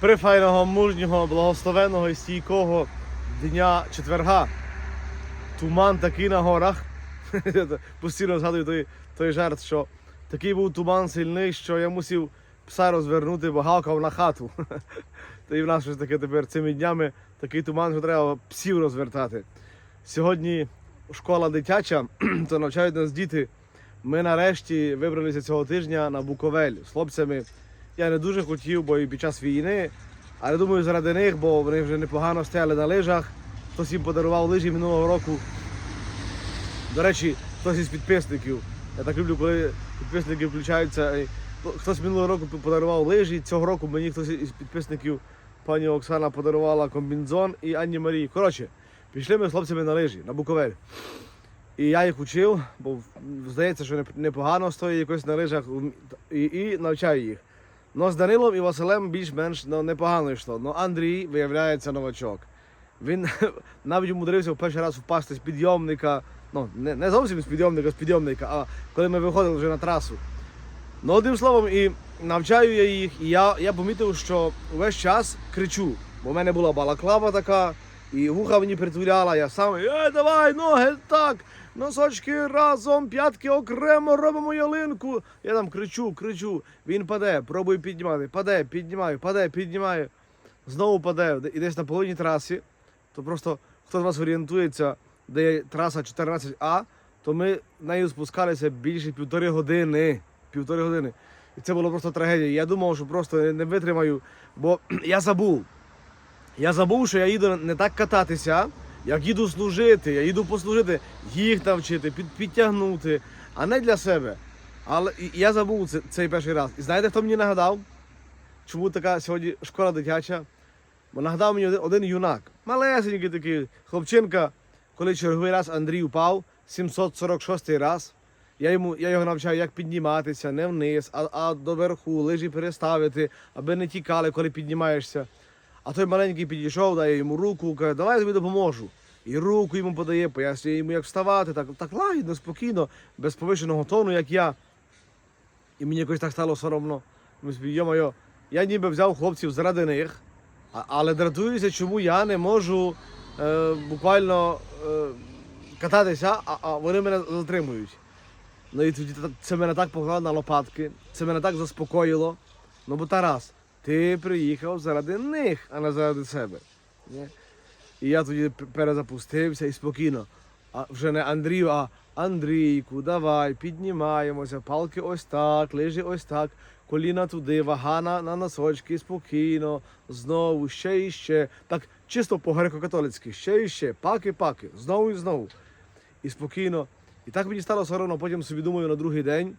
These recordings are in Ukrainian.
прифайного, мужнього, благословеного і стійкого дня четверга. Туман такий на горах. Постійно згадую той, той жарт, що такий був туман сильний, що я мусив пса розвернути, бо гавкав на хату. Та і в нас щось таке тепер цими днями такий туман, що треба псів розвертати. Сьогодні школа дитяча, то навчають нас діти. Ми нарешті вибралися цього тижня на Буковель з хлопцями. Я не дуже хотів, бо і під час війни, але думаю, заради них, бо вони вже непогано стояли на лижах. Хтось їм подарував лижі минулого року. До речі, хтось із підписників. Я так люблю, коли підписники включаються. Хтось минулого року подарував лижі. Цього року мені хтось із підписників, пані Оксана, подарувала комбінзон і Анні Марії. Коротше, пішли ми з хлопцями на лижі, на Буковель. І я їх учив, бо здається, що непогано стоїть якось на лижах і, і навчаю їх. Ну, з Данилом і Василем більш-менш ну, непогано йшло. Ну, Андрій виявляється новачок. Він навіть умудрився в перший раз впасти з підйомника. Ну, не, не зовсім з підйомника, з підйомника, а коли ми виходили вже на трасу. Ну, одним словом, і навчаю я їх, і я, я помітив, що весь час кричу. Бо в мене була балаклава така, і вуха мені притуляла, я сам, е, давай, ноги так, носочки разом, п'ятки окремо, робимо ялинку. Я там кричу, кричу. Він паде, пробую піднімати, паде, піднімаю, паде, піднімаю. Знову паде. І десь на половині траси, то просто хто з вас орієнтується, де є траса 14А, то ми нею спускалися більше півтори години. Півтори години. І це було просто трагедія. Я думав, що просто не витримаю, бо я забув. Я забув, що я їду не так кататися, як їду служити. Я їду послужити, їх навчити, під, підтягнути, а не для себе. Але я забув це, цей перший раз. І знаєте, хто мені нагадав? Чому така сьогодні школа дитяча? Бо нагадав мені один, один юнак, малесенький такий хлопчинка, коли черговий раз Андрій упав, 746 раз. Я, йому, я його навчаю, як підніматися, не вниз, а, а доверху, лижі переставити, аби не тікали, коли піднімаєшся. А той маленький підійшов, дає йому руку, каже, давай я тобі допоможу. І руку йому подає, пояснює йому, як вставати, так, так лагідно, спокійно, без повищеного тону, як я. І мені якось так стало соромно. Йо-моє, я ніби взяв хлопців заради них, але дратуюся, чому я не можу е, буквально е, кататися, а, а вони мене затримують. Ну і тоді це мене так поклало на лопатки, це мене так заспокоїло. Ну бо Тарас, ти приїхав заради них, а не заради себе. Ні? І я тоді перезапустився і спокійно. А вже не Андрію, а Андрійку, давай, піднімаємося, палки ось так, лижі ось так, коліна туди, вага на, на носочки, спокійно, знову, ще і ще. Так чисто по греко-католицьки, ще і ще, паки-паки, знову і знову. І спокійно. І так мені стало соромно, потім собі думаю на другий день.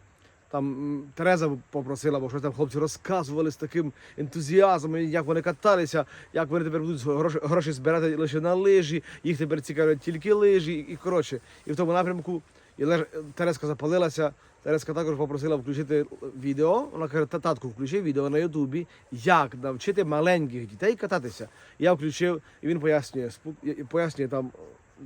Там Тереза попросила, бо щось там хлопці розказували з таким ентузіазмом, як вони каталися, як вони тепер будуть гроші, гроші збирати лише на лижі, їх тепер цікавлять тільки лижі, і, коротше. І в тому напрямку і Леж... Тереска запалилася. Тереска також попросила включити відео. Вона каже, «Та, татку, включи відео на Ютубі, як навчити маленьких дітей кататися. Я включив, і він пояснює, пояснює там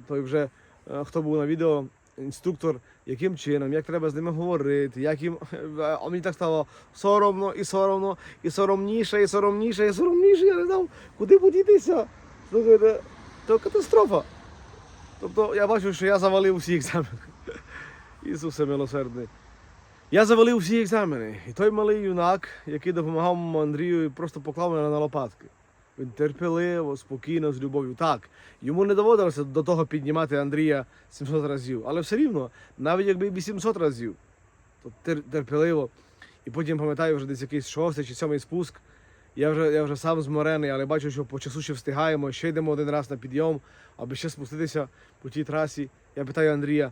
той вже е, хто був на відео, інструктор, яким чином, як треба з ними говорити, як їм. А мені так стало соромно і соромно, і соромніше, і соромніше, і соромніше. Я не знав, куди подітися. Слухайте, то катастрофа. Тобто я бачу, що я завалив всі екзамени. Ісусе милосердний. Я завалив всі екзамени. І той малий юнак, який допомагав Андрію, просто поклав мене на лопатки. Він терпеливо, спокійно, з любов'ю. Так, йому не доводилося до того піднімати Андрія 700 разів, але все рівно, навіть якби і 800 разів, то тер- терпеливо. І потім пам'ятаю вже десь якийсь шостий чи сьомий спуск. Я вже, я вже сам зморений, але бачу, що по часу ще встигаємо, ще йдемо один раз на підйом, аби ще спуститися по тій трасі. Я питаю Андрія,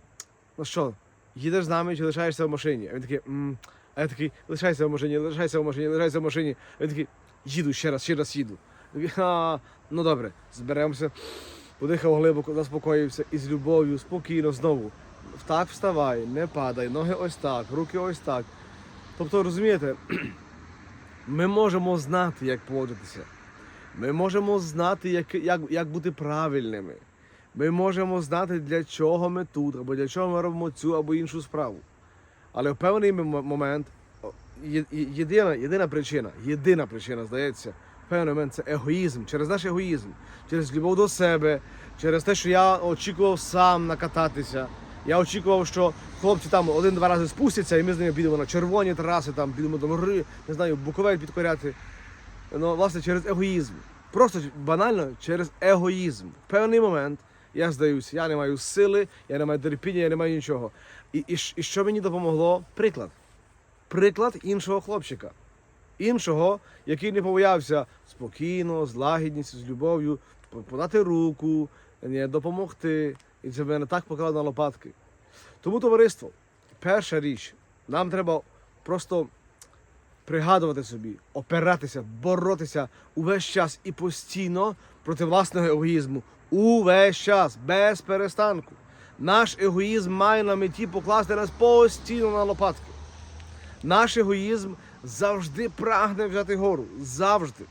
ну що, їдеш з нами чи лишаєшся в машині? А він такий, «М». а я такий, лишайся в машині, лишайся в машині, лишайся в машині. А він такий, їду ще раз, ще раз їду. Я такий, «А, ну добре, зберемося. Подихав глибоко, заспокоївся і з любов'ю, спокійно знову. Так вставай, не падай, ноги ось так, руки ось так. Тобто, розумієте, ми можемо знати, як поводитися. Ми можемо знати, як, як, як бути правильними. Ми можемо знати, для чого ми тут, або для чого ми робимо цю або іншу справу. Але в певний момент єдина, єдина причина, єдина причина, здається, певний момент це егоїзм, через наш егоїзм, через любов до себе, через те, що я очікував сам накататися. Я очікував, що хлопці там один-два рази спустяться, і ми з ними підемо на червоні траси, там підемо до гори, не знаю, Буковель підкоряти. Ну, власне, через егоїзм. Просто банально через егоїзм. В певний момент я здаюся, я не маю сили, я не маю терпіння, я не маю нічого. І, і, і що мені допомогло? Приклад. Приклад іншого хлопчика. Іншого, який не побоявся спокійно, з лагідністю, з любов'ю, подати руку, допомогти. І це мене так поклало на лопатки. Тому, товариство, перша річ, нам треба просто пригадувати собі, опиратися, боротися увесь час і постійно проти власного егоїзму. Увесь час, без перестанку. Наш егоїзм має на меті покласти нас постійно на лопатки. Наш егоїзм завжди прагне взяти гору. Завжди.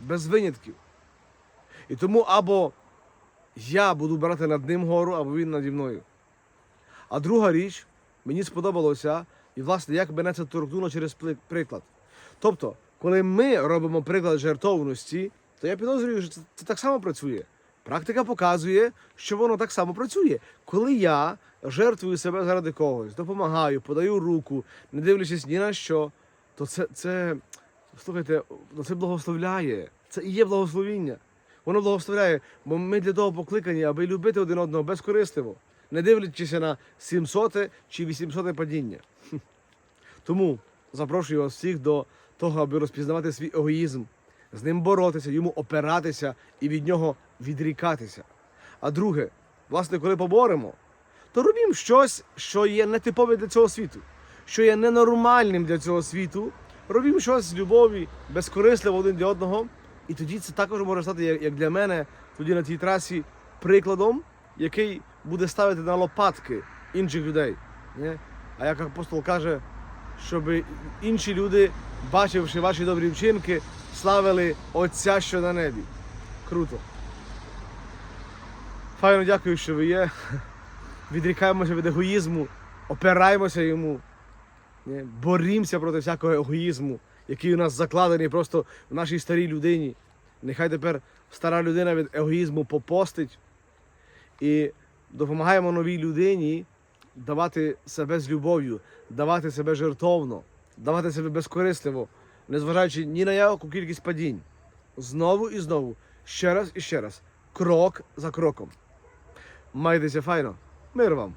Без винятків. І тому або я буду брати над ним гору, або він наді мною. А друга річ, мені сподобалося, і власне, як мене це торкнуло через приклад. Тобто, коли ми робимо приклад жертовності, то я підозрюю, що це, це так само працює. Практика показує, що воно так само працює. Коли я жертвую себе заради когось, допомагаю, подаю руку, не дивлячись ні на що, то це, це слухайте, ну, це благословляє. Це і є благословіння. Воно благословляє, бо ми для того покликані, аби любити один одного безкористиво, не дивлячись на 700 чи 800 падіння. Тому запрошую вас всіх до того, аби розпізнавати свій егоїзм, з ним боротися, йому опиратися і від нього відрікатися. А друге, власне, коли поборемо, то робімо щось, що є нетипове для цього світу, що є ненормальним для цього світу. Робімо щось з любові, безкорисливо один для одного. І тоді це також може стати, як для мене, тоді на тій трасі прикладом, який буде ставити на лопатки інших людей. Не? А як апостол каже, щоб інші люди, бачивши ваші добрі вчинки, славили Отця, що на небі. Круто. Файно дякую, що ви є. Відрікаємося від егоїзму, опираємося йому, борімося проти всякого егоїзму, який у нас закладений просто в нашій старій людині. Нехай тепер стара людина від егоїзму попостить і допомагаємо новій людині давати себе з любов'ю, давати себе жертовно, давати себе безкорисливо, незважаючи ні на яку кількість падінь. Знову і знову, ще раз і ще раз, крок за кроком. Майтеся файно. Мир вам!